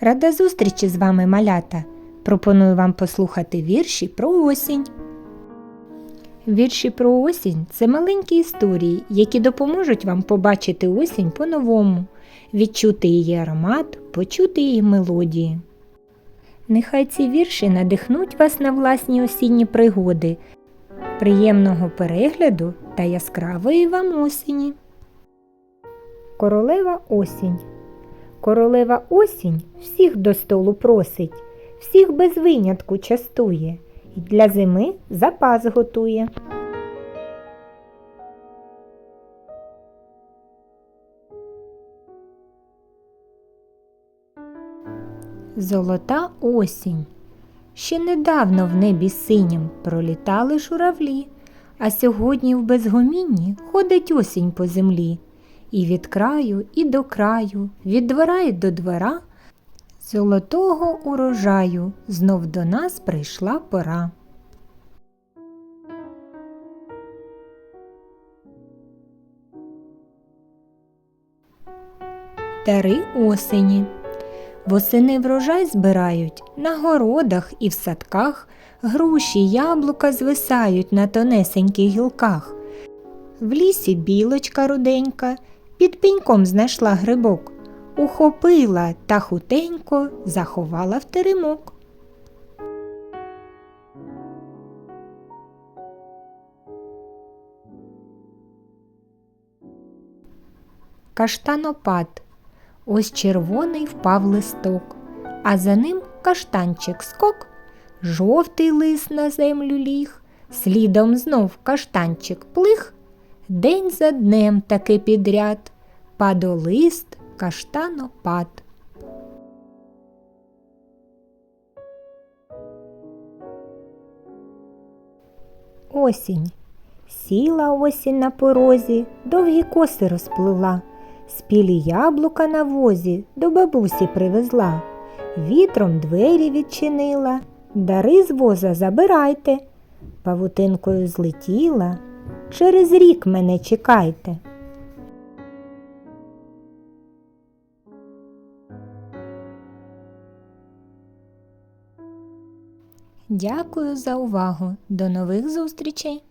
Рада зустрічі з вами, малята. Пропоную вам послухати вірші про осінь. Вірші про осінь це маленькі історії, які допоможуть вам побачити осінь по-новому, відчути її аромат, почути її мелодії. Нехай ці вірші надихнуть вас на власні осінні пригоди, приємного перегляду та яскравої вам осені. Королева осінь. Королева осінь всіх до столу просить, всіх без винятку частує, і для зими запас готує. Золота осінь. Ще недавно в небі синім пролітали журавлі, а сьогодні в безгомінні ходить осінь по землі. І від краю, і до краю, від двора й до двора, золотого урожаю знов до нас прийшла пора. Дари осені. Восени врожай збирають на городах і в садках, груші, яблука звисають на тонесеньких гілках. В лісі білочка руденька під пеньком знайшла грибок, ухопила та хутенько заховала в теремок. Каштанопад. Ось червоний впав листок, а за ним каштанчик скок. Жовтий лист на землю ліг, слідом знов каштанчик плих. День за днем таки підряд, падолист, каштанопад. Осінь. Сіла осінь на порозі, довгі коси розплила, спілі яблука на возі до бабусі привезла, вітром двері відчинила, дари з воза забирайте, павутинкою злетіла, через рік мене чекайте. Дякую за увагу. До нових зустрічей!